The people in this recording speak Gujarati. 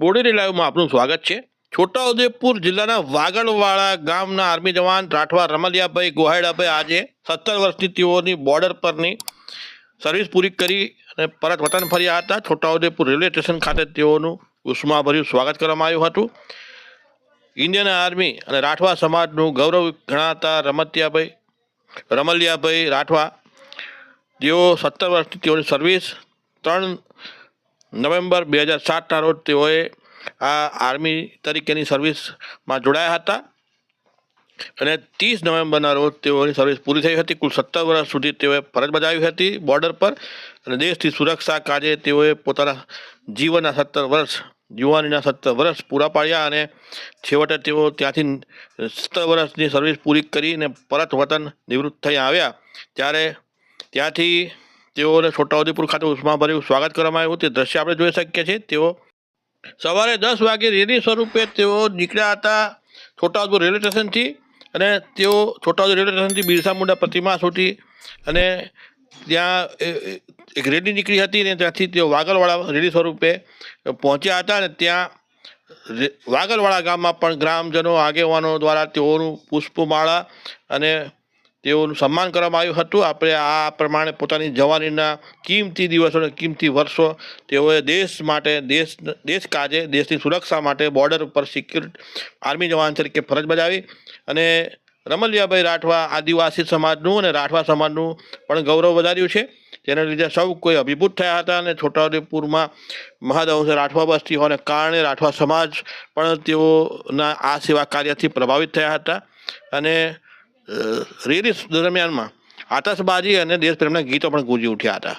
બોડેલી લાઈવમાં આપનું સ્વાગત છે. છોટાઉદેપુર જિલ્લાના વાગડવાળા ગામના આર્મી જવાન રાઠવા રમલિયાભાઈ ગોહાડાભાઈ આજે સત્તર વર્ષની તેઓની બોર્ડર પરની સર્વિસ પૂરી કરી અને પરત વતન ફર્યા હતા. છોટાઉદેપુર રેલવે સ્ટેશન ખાતે તેઓનું ઉષ્માભર્યું સ્વાગત કરવામાં આવ્યું હતું. ઇન્ડિયન આર્મી અને રાઠવા સમાજનું ગૌરવ ગણાતા રમતિયાભાઈ, રમલિયાભાઈ રાઠવા, જેઓ સત્તર વર્ષની તેઓની સર્વિસ ત્રણ નવેમ્બર બે હજાર સાતના રોજ તેઓએ આ આર્મી તરીકેની સર્વિસમાં જોડાયા હતા. અને ત્રીસ નવેમ્બરના રોજ તેઓની સર્વિસ પૂરી થઈ હતી. કુલ સત્તર વર્ષ સુધી તેઓએ ફરજ બજાવી હતી બોર્ડર પર. અને દેશની સુરક્ષા કાજે તેઓએ પોતાના જીવનના સત્તર વર્ષ, યુવાનીના સત્તર વર્ષ પૂરા પાડ્યા અને છેવટે તેઓ ત્યાંથી સત્તર વર્ષની સર્વિસ પૂરી કરીને પરત વતન નિવૃત્ત થઈ આવ્યા. ત્યારે ત્યાંથી તેઓને છોટાઉદેપુર ખાતે ઉષ્માભર્યું સ્વાગત કરવામાં આવ્યું. તે દ્રશ્ય આપણે જોઈ શકીએ છીએ. તેઓ સવારે દસ વાગે રેલી સ્વરૂપે તેઓ નીકળ્યા હતા છોટાઉદેપુર રેલવે સ્ટેશનથી અને તેઓ છોટાઉદેપુર રેલવે સ્ટેશનથી બિરસા મુંડા પ્રતિમા સુધી અને ત્યાં એક રેલી નીકળી હતી ને ત્યાંથી તેઓ વાગલવાડા રેલી સ્વરૂપે પહોંચ્યા હતા અને ત્યાં વાગલવાડા ગામમાં પણ ગ્રામજનો, આગેવાનો દ્વારા તેઓનું પુષ્પમાળા અને તેઓનું સન્માન કરવામાં આવ્યું હતું. આપણે આ પ્રમાણે પોતાની જવાનીના કિંમતી દિવસો અને કિંમતી વર્ષો તેઓએ દેશ માટે, દેશ દેશ કાજે, દેશની સુરક્ષા માટે બોર્ડર ઉપર સિક્યુરિટી આર્મી જવાન તરીકે ફરજ બજાવી અને રમલિયાભાઈ રાઠવા આદિવાસી સમાજનું અને રાઠવા સમાજનું પણ ગૌરવ વધાર્યું છે. જેના લીધે સૌ કોઈ અભિભૂત થયા હતા અને છોટાઉદેપુરમાં મહાદંશ રાઠવા બસ્તી હોવાને કારણે રાઠવા સમાજ પણ તેઓના આ સેવા કાર્યથી પ્રભાવિત થયા હતા. અને રેલી દરમિયાનમાં આતશબાજી અને દેશપ્રેમના ગીતો પણ ગુંજી ઉઠ્યા હતા.